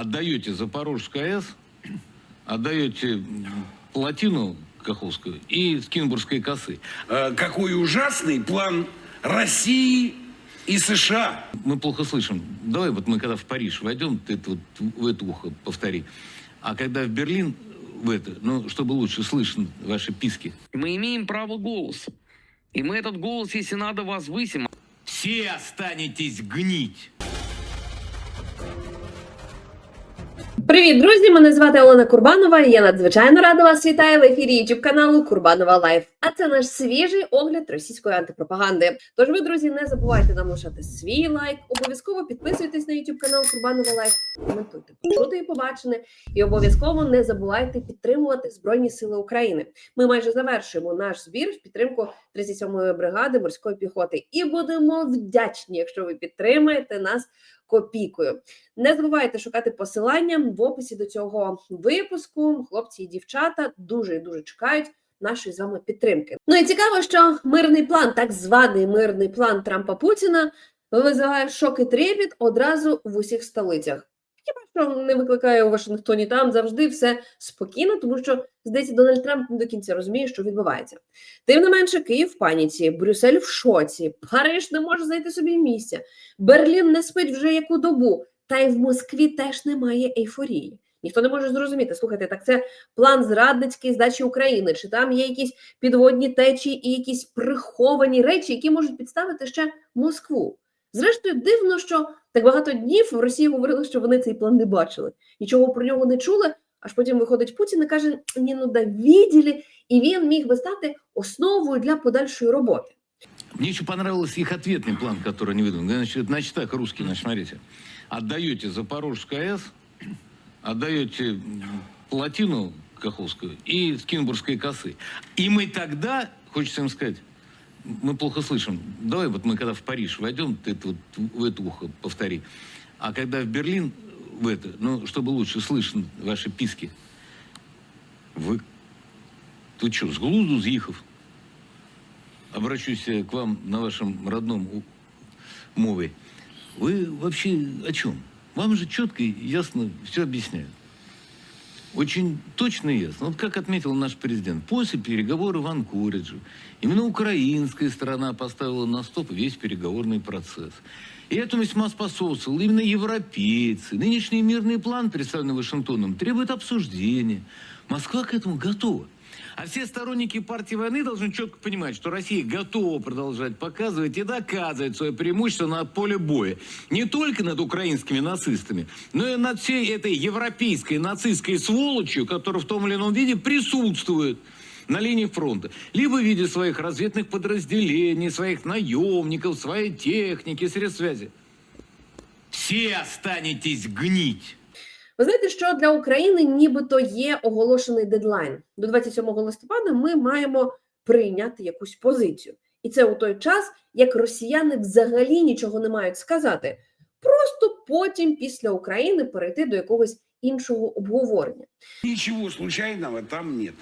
отдаете Запорожскую АЭС, отдаете плотину Каховскую и Скинбургской косы. Э, Какой ужасный план России и США. Мы плохо слышим. Давай вот мы когда в Париж войдем, ты это вот в это ухо повтори. А когда в Берлин, в это, ну, чтобы лучше слышно ваши писки. Мы имеем право голоса. И мы этот голос, если надо, возвысим. Все останетесь гнить. Привіт, друзі! Мене звати Олена Курбанова. Я надзвичайно рада вас вітаю в ефірі youtube каналу Курбанова Лайф. А це наш свіжий огляд російської антипропаганди. Тож ви, друзі, не забувайте нам лишати свій лайк. Обов'язково підписуйтесь на youtube канал Курбанова Лайф. Коментуйте, почути і побачене. І обов'язково не забувайте підтримувати Збройні Сили України. Ми майже завершуємо наш збір в підтримку 37-ї бригади морської піхоти. І будемо вдячні, якщо ви підтримаєте нас копійкою. Не забувайте шукати посилання в описі до цього випуску. Хлопці і дівчата дуже і дуже чекають нашої з вами підтримки. Ну і цікаво, що мирний план, так званий мирний план Трампа Путіна, визиває шок і трепіт одразу в усіх столицях. Хіба що не викликає у Вашингтоні там завжди все спокійно, тому що здається, Дональд Трамп не до кінця розуміє, що відбувається. Тим не менше, Київ в паніці, Брюссель в шоці, Париж не може знайти собі місця. Берлін не спить вже яку добу, та й в Москві теж немає ейфорії. Ніхто не може зрозуміти. Слухайте, так це план зрадницької здачі України, чи там є якісь підводні течії і якісь приховані речі, які можуть підставити ще Москву. Зрештою, дивно, що так багато днів в Росії говорили, що вони цей план не бачили, нічого про нього не чули. Аж потім виходить Путін і каже: Ні, ну да відділі, і він міг би стати основою для подальшої роботи. Мне еще понравился их ответный план, который они выдумали. Значит, значит так, русский, значит, смотрите. Отдаете Запорожскую АЭС, отдаете м, плотину Каховскую и Скинбургской косы. И мы тогда, хочется им сказать, мы плохо слышим. Давай вот мы когда в Париж войдем, ты это вот в это ухо повтори. А когда в Берлин, в это, ну, чтобы лучше слышно ваши писки. Вы, ты что, с глузду з'їхав? обращусь э, к вам на вашем родном у- мове. Вы вообще о чем? Вам же четко и ясно все объясняют. Очень точно и ясно. Вот как отметил наш президент, после переговоров в Анкоридже, именно украинская сторона поставила на стоп весь переговорный процесс. И этому весьма способствовал именно европейцы. Нынешний мирный план, представленный Вашингтоном, требует обсуждения. Москва к этому готова. А все сторонники партии войны должны четко понимать, что Россия готова продолжать показывать и доказывать свое преимущество на поле боя. Не только над украинскими нацистами, но и над всей этой европейской нацистской сволочью, которая в том или ином виде присутствует на линии фронта. Либо в виде своих разведных подразделений, своих наемников, своей техники, средств связи. Все останетесь гнить. Ви знаєте, що для України нібито є оголошений дедлайн. До 27 листопада ми маємо прийняти якусь позицію. І це у той час, як росіяни взагалі нічого не мають сказати. Просто потім, після України, перейти до якогось іншого обговорення. Ничего случайного там нет.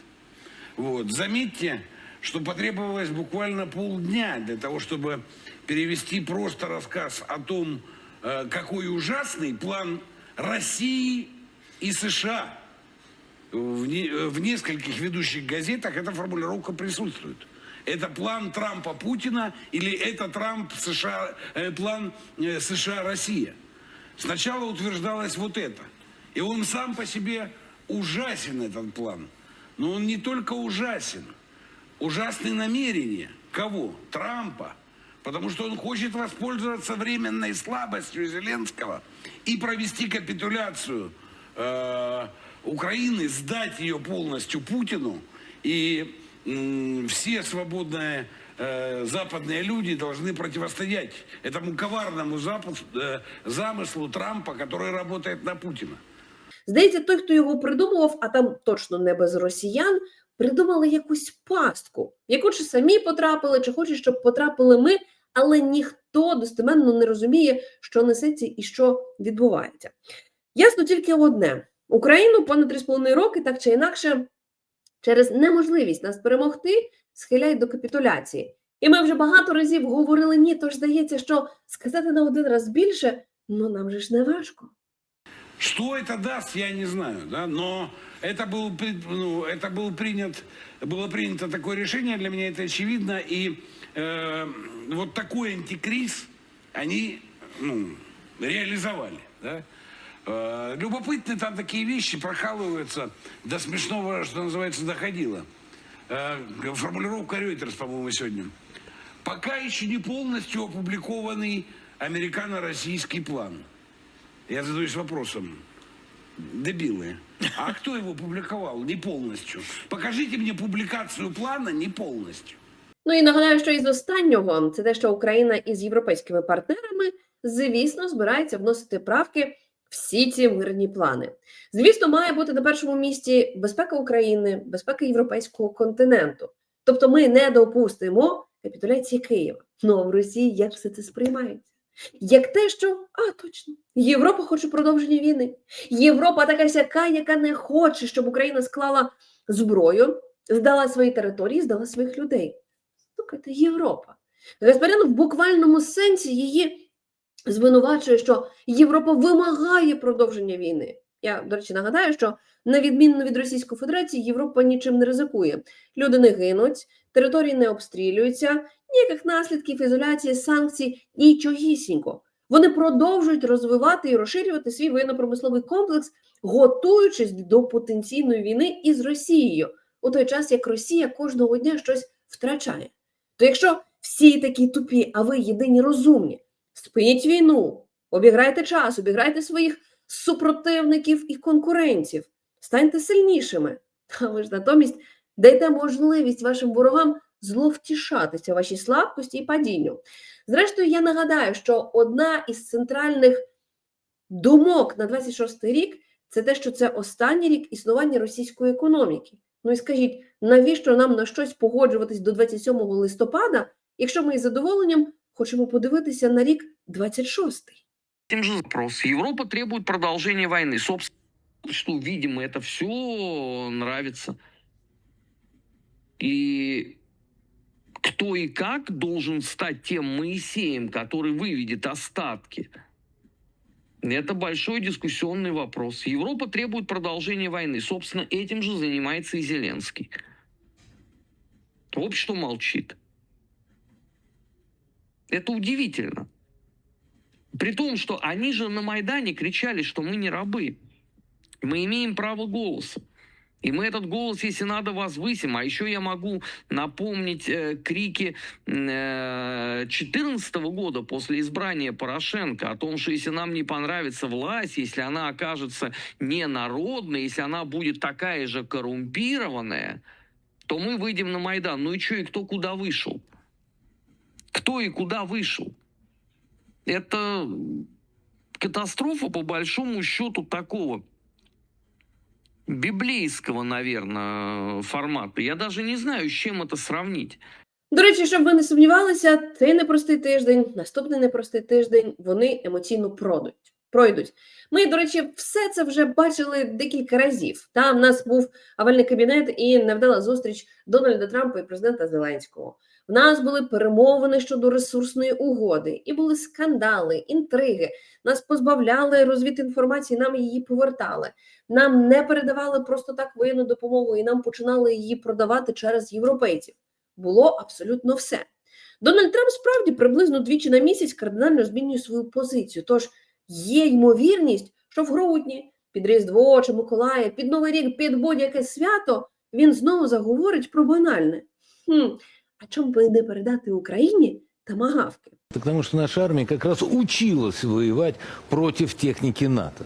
Вот. Заметьте, что потребовалось буквально полдня для того, чтобы перевести просто рассказ о том, э, какой ужасный план России и США. В, не- в нескольких ведущих газетах эта формулировка присутствует. Это план Трампа Путина или это Трамп США, э, план э, США-Россия. Сначала утверждалось вот это. И он сам по себе ужасен, этот план. Но он не только ужасен. Ужасны намерения. Кого? Трампа. Потому что он хочет воспользоваться временной слабостью Зеленского и провести капитуляцию э, Украины, сдать ее полностью Путину. И м, все свободные э, западные люди должны противостоять этому коварному запуск- э, замыслу Трампа, который работает на Путина. Здається, той, хто його придумував, а там точно не без росіян, придумали якусь пастку, в яку чи самі потрапили, чи хочуть, щоб потрапили ми, але ніхто достеменно не розуміє, що несеться і що відбувається. Ясно тільки одне: Україну понад 3,5 роки, так чи інакше, через неможливість нас перемогти, схиляють до капітуляції. І ми вже багато разів говорили ні, тож здається, що сказати на один раз більше, ну нам же ж не важко. Что это даст, я не знаю, да, но это, был, ну, это был принят, было принято такое решение, для меня это очевидно, и э, вот такой антикриз они ну, реализовали, да. Э, любопытные там такие вещи прокалываются до смешного, что называется, доходило. Э, формулировка Reuters, по-моему, сегодня. Пока еще не полностью опубликованный американо-российский план. Я задаюсь вопросом. Дебилы. А кто его публиковал? Не полностью. Покажите мне публикацию плана не полностью. Ну і нагадаю, що із останнього це те, що Україна із європейськими партнерами, звісно, збирається вносити правки всі ці мирні плани. Звісно, має бути на першому місці безпека України, безпека європейського континенту. Тобто, ми не допустимо капітуляції Києва. Ну а в Росії як все це сприймається? Як те, що а точно Європа хоче продовження війни. Європа така сяка, яка не хоче, щоб Україна склала зброю, здала свої території, здала своїх людей. Слухайте, Європа. Гаспарян в буквальному сенсі її звинувачує, що Європа вимагає продовження війни. Я, до речі, нагадаю, що на відміну від Російської Федерації, Європа нічим не ризикує. Люди не гинуть, території не обстрілюються, ніяких наслідків, ізоляції, санкцій, нічогісінько. Вони продовжують розвивати і розширювати свій воєнно-промисловий комплекс, готуючись до потенційної війни із Росією, у той час як Росія кожного дня щось втрачає. То якщо всі такі тупі, а ви єдині розумні, спиніть війну, обіграйте час, обіграйте своїх супротивників і конкурентів, станьте сильнішими. А ви ж натомість дайте можливість вашим ворогам зловтішатися вашій слабкості і падінню. Зрештою, я нагадаю, що одна із центральних думок на 26 рік це те, що це останній рік існування російської економіки. Ну і скажіть, навіщо нам на щось погоджуватись до 27 листопада, якщо ми із задоволенням хочемо подивитися на рік 26? Тем же запрос. Европа требует продолжения войны. Собственно, что, видимо, это все нравится. И кто и как должен стать тем Моисеем, который выведет остатки? Это большой дискуссионный вопрос. Европа требует продолжения войны. Собственно, этим же занимается и Зеленский. Общество молчит. Это удивительно. При том, что они же на Майдане кричали, что мы не рабы. Мы имеем право голоса. И мы этот голос, если надо, возвысим. А еще я могу напомнить э, крики 2014 года после избрания Порошенко о том, что если нам не понравится власть, если она окажется ненародной, если она будет такая же коррумпированная, то мы выйдем на Майдан. Ну и что, и кто куда вышел? Кто и куда вышел? Это катастрофа, по большому счету, такого библейского, наверное, формата. Я даже не знаю, с чем это сравнить. До речі, щоб ви не сумнівалися, цей непростий тиждень, наступний непростий тиждень, вони емоційно пройдуть. пройдуть. Ми, до речі, все це вже бачили декілька разів. Там в нас був овальний кабінет і невдала зустріч Дональда Трампа і президента Зеленського. В нас були перемовини щодо ресурсної угоди, і були скандали, інтриги. Нас позбавляли розвідінформації, нам її повертали. Нам не передавали просто так воєнну допомогу, і нам починали її продавати через європейців. Було абсолютно все. Дональд Трамп справді приблизно двічі на місяць кардинально змінює свою позицію. Тож є ймовірність, що в грудні, під Різдво чи Миколая, під Новий рік, під будь-яке свято він знову заговорить про банальне. Хм, а чому би не передати Україні тамагавки? Потому что наша армия как раз училась воевать против техники НАТО.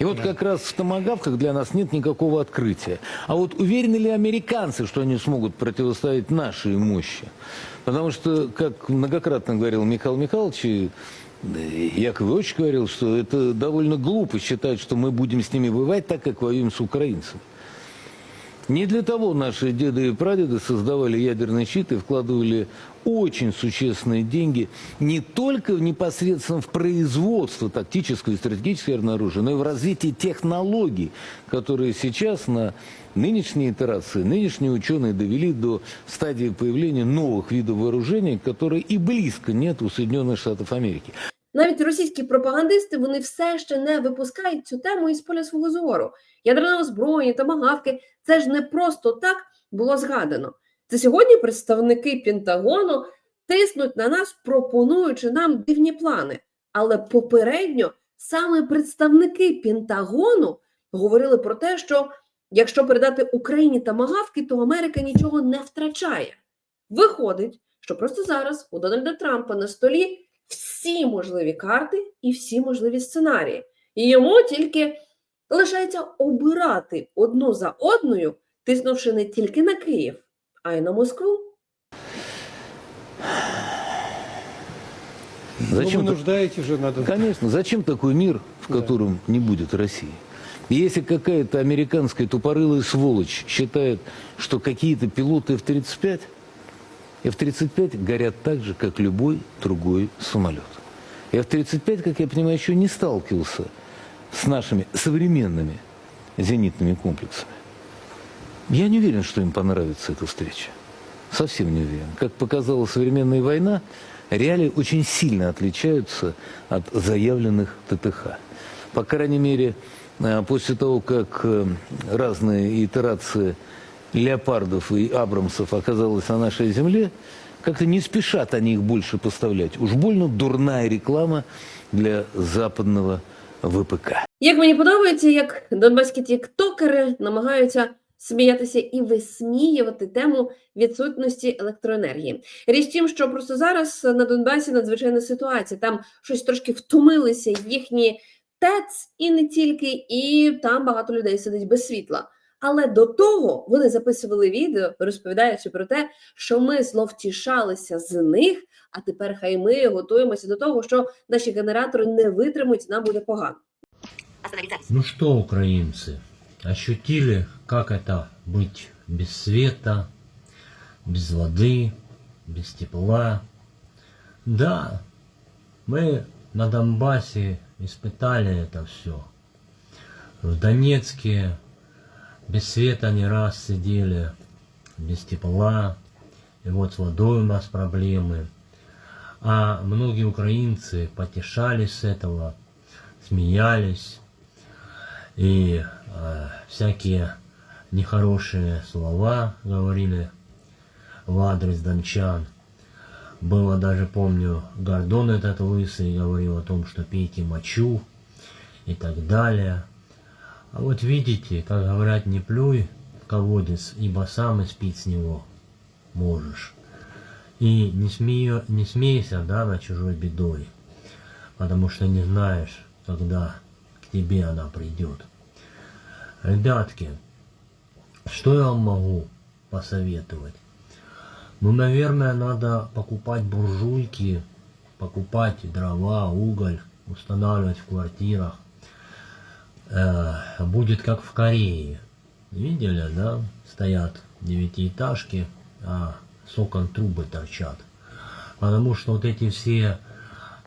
И вот как раз в томагавках для нас нет никакого открытия. А вот уверены ли американцы, что они смогут противостоять нашей мощи? Потому что, как многократно говорил Михаил Михайлович, и да и Яков Ильич говорил, что это довольно глупо считать, что мы будем с ними воевать так, как воюем с украинцами. Не для того наши деды и прадеды создавали ядерный щит и вкладывали очень существенные деньги не только непосредственно в производство тактического и стратегического оружия, но и в развитие технологий, которые сейчас на нынешней итерации, нынешние ученые довели до стадии появления новых видов вооружений, которые и близко нет у Соединенных Штатов Америки. Навіть російські пропагандисти вони все ще не випускають цю тему із поля свого зору. Ядерне озброєння та магавки це ж не просто так було згадано. Це сьогодні представники Пентагону тиснуть на нас, пропонуючи нам дивні плани. Але попередньо саме представники Пентагону говорили про те, що якщо передати Україні тамагавки, то Америка нічого не втрачає. Виходить, що просто зараз у Дональда Трампа на столі всі можливі карти і всі можливі сценарії. І йому тільки лишається обирати одну за одною, тиснувши не тільки на Київ, а й на Москву. Ну, Зачем вы так- нуждаете же, надо... Конечно, зачем такой мир, в Да. котором не будет России? И если какая-то американская тупорылая сволочь считает, что какие-то пилоты F-35, F-35 горят так же, как любой другой самолет. F-35, как я понимаю, еще не сталкивался с нашими современными зенитными комплексами. Я не уверен, что им понравится эта встреча. Совсем не уверен. Как показала современная война, реалии очень сильно отличаются от заявленных ТТХ. По крайней мере, э, после того, как э, разные итерации леопардов и абрамсов оказалось на нашей земле, как-то не спешат они их больше поставлять. Уж больно дурная реклама для западного ВПК. Як мені подобається, як донбаські тіктокери намагаються сміятися і висміювати тему відсутності електроенергії. Річ тім, що просто зараз на Донбасі надзвичайна ситуація. Там щось трошки втомилися їхні ТЕЦ і не тільки, і там багато людей сидить без світла. Але до того вони записували відео, розповідаючи про те, що ми зловтішалися з них, а тепер хай ми готуємося до того, що наші генератори не витримують, нам буде погано. Ну что, украинцы, ощутили, как это быть без света, без воды, без тепла? Да, мы на Донбассе испытали это все. В Донецке без света не раз сидели, без тепла, и вот с водой у нас проблемы. А многие украинцы потешались с этого, смеялись, и э, всякие нехорошие слова говорили в адрес дончан. Было даже, помню, Гордон этот лысый говорил о том, что пейте мочу и так далее. А вот видите, как говорят, не плюй в колодец, ибо сам и спить с него можешь. И не, смею, не смейся, да, над чужой бедой, потому что не знаешь, когда к тебе она придет. Ребятки, что я вам могу посоветовать? Ну, наверное, надо покупать буржуйки, покупать дрова, уголь, устанавливать в квартирах. Э, будет как в Корее. Видели, да? Стоят девятиэтажки, а с окон трубы торчат. Потому что вот эти все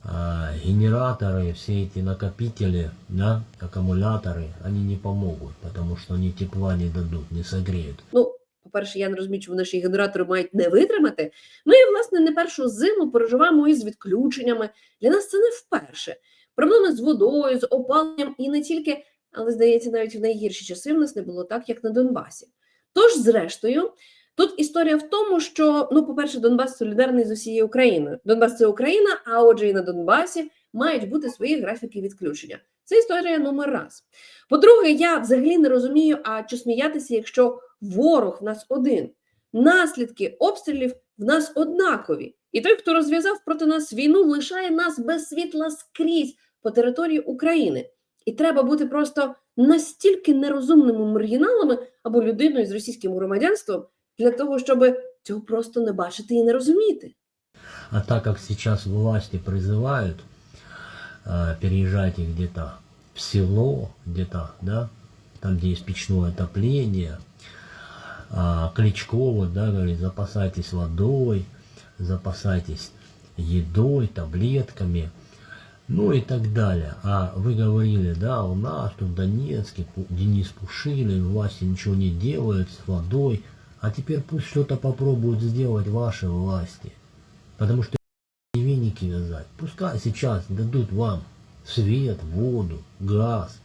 а, генераторы, все эти накопители, да, аккумуляторы, они не помогут, потому что они тепла не дадут, не согреют. Ну, по-перше, я не розумію, чому наші генератори мають не витримати. Ну і власне не першу зиму переживаємо із відключеннями. Для нас це не вперше. Проблеми з водою, з опаленням і не тільки, але здається, навіть в найгірші часи в нас не було так, як на Донбасі. Тож, зрештою, тут історія в тому, що ну, по-перше, Донбас солідарний з усією Україною. Донбас це Україна, а отже, і на Донбасі мають бути свої графіки відключення. Це історія номер раз. По-друге, я взагалі не розумію, а чи сміятися, якщо ворог в нас один. Наслідки обстрілів в нас однакові. І той, хто розв'язав проти нас війну, лишає нас без світла скрізь по території України. І треба бути просто настільки нерозумними маргіналами або людиною з російським громадянством для того, щоб цього просто не бачити і не розуміти. А так как сейчас власти призывают, э, переезжайте где-то в село, где-то, да, там, где есть печное отопление, а, Кличко, вот, да, говорит, запасайтесь водой, запасайтесь едой, таблетками, ну и так далее. А вы говорили, да, у нас тут в Донецке Денис Пушилин, власти ничего не делают с водой, а теперь пусть что-то попробуют сделать ваши власти. Потому что веники руки вязать. Пускай сейчас дадут вам свет, воду, газ.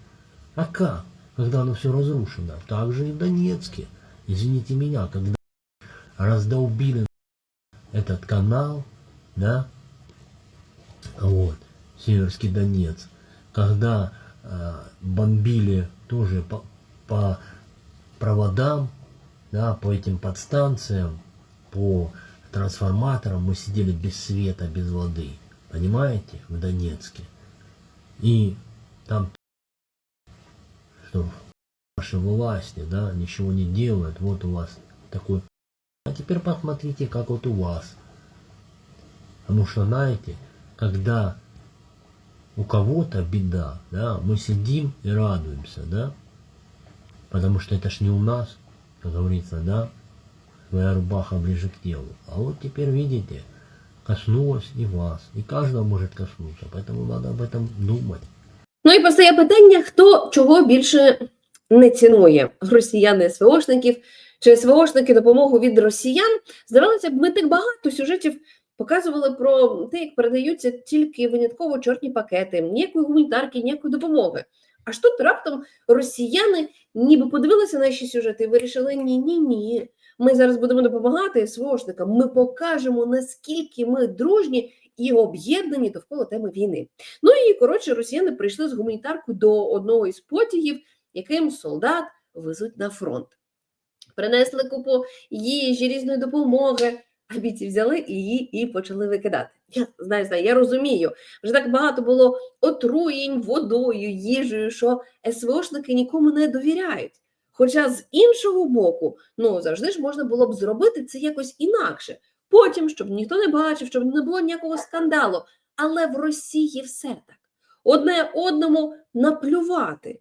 А как? Когда оно все разрушено. Так же и в Донецке. Извините меня, когда раздолбили этот канал, да, вот, Северский Донец, когда э, бомбили тоже по, по проводам, да, по этим подстанциям, по трансформаторам, мы сидели без света, без воды, понимаете, в Донецке. И там, что ваши власти, да, ничего не делают, вот у вас такой... А теперь посмотрите, как вот у вас. Потому что, знаете, когда у кого-то беда, да, мы сидим и радуемся, да, потому что это ж не у нас, как говорится, да, своя рубаха ближе к телу. А вот теперь видите, коснулось и вас, и каждого может коснуться, поэтому надо об этом думать. Ну і постає питання, хто чого більше не цінує росіяни СВОшників чи СВОшники допомогу від росіян. Здавалося б, ми так багато сюжетів показували про те, як передаються тільки винятково чорні пакети, ніякої гуманітарки, ніякої допомоги. Аж тут раптом росіяни ніби подивилися наші сюжети і вирішили: ні, ні, ні. Ми зараз будемо допомагати СВОшникам. Ми покажемо, наскільки ми дружні і об'єднані довкола теми війни. Ну і коротше, росіяни прийшли з гуманітаркою до одного із потягів, яким солдат везуть на фронт. Принесли купу їжі, різної допомоги. А бійці взяли її і почали викидати. Я знаю, знаю, я розумію. Вже так багато було отруєнь водою, їжею, що СВОшники нікому не довіряють. Хоча з іншого боку, ну завжди ж можна було б зробити це якось інакше. Потім, щоб ніхто не бачив, щоб не було ніякого скандалу. Але в Росії все так. Одне одному наплювати.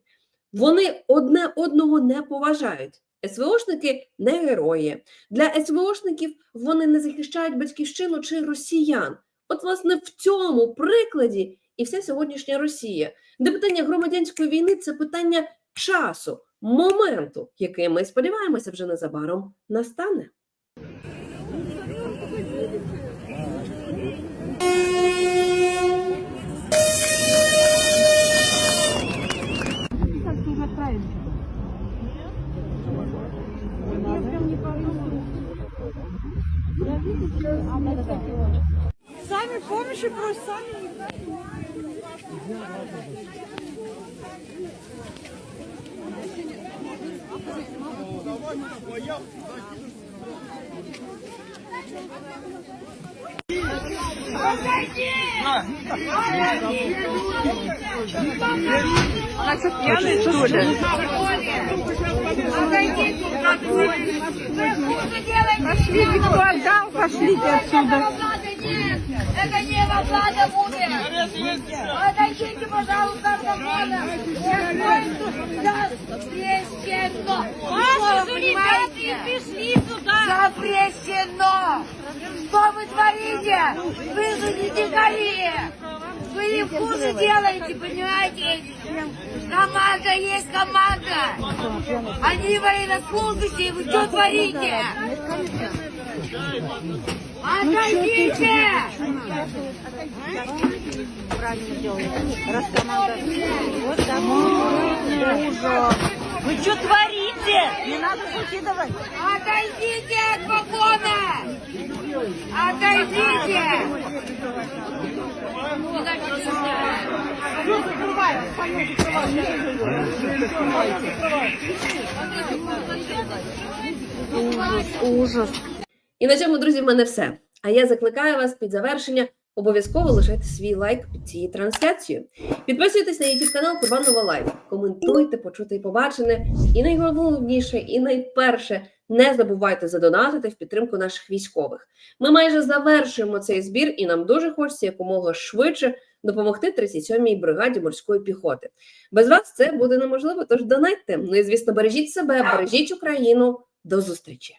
Вони одне одного не поважають. СВОшники не герої. Для СВОшників вони не захищають батьківщину чи росіян. От, власне, в цьому прикладі і вся сьогоднішня Росія, де питання громадянської війни це питання часу, моменту, який ми сподіваємося вже незабаром настане. Просят. Она что, ли? Пошлите, кто отдал, пошлите отсюда. Это не Влада будет. Отойдите, пожалуйста, от закона. Запрещено. Ваши ребята пришли сюда. Запрещено. Что вы творите? Вы же не дикари. Вы им хуже делаете, понимаете? Команда есть команда. Они военнослужащие, вы что творите? Отойдите! Правильно делаете. Раскомандовали. Вот такой ужас. Вы что творите? Не надо выкидывать. Отойдите от вагона! Отойдите! Ужас, ужас. І на цьому, друзі, в мене все. А я закликаю вас під завершення обов'язково лишайте свій лайк під цією трансляцією. Підписуйтесь на YouTube канал Курбанова Лайв, коментуйте, почути і побачене. І найголовніше, і найперше, не забувайте задонатити в підтримку наших військових. Ми майже завершуємо цей збір, і нам дуже хочеться якомога швидше допомогти 37-й бригаді морської піхоти. Без вас це буде неможливо. Тож донатьте. Ну і звісно, бережіть себе, бережіть Україну. До зустрічі.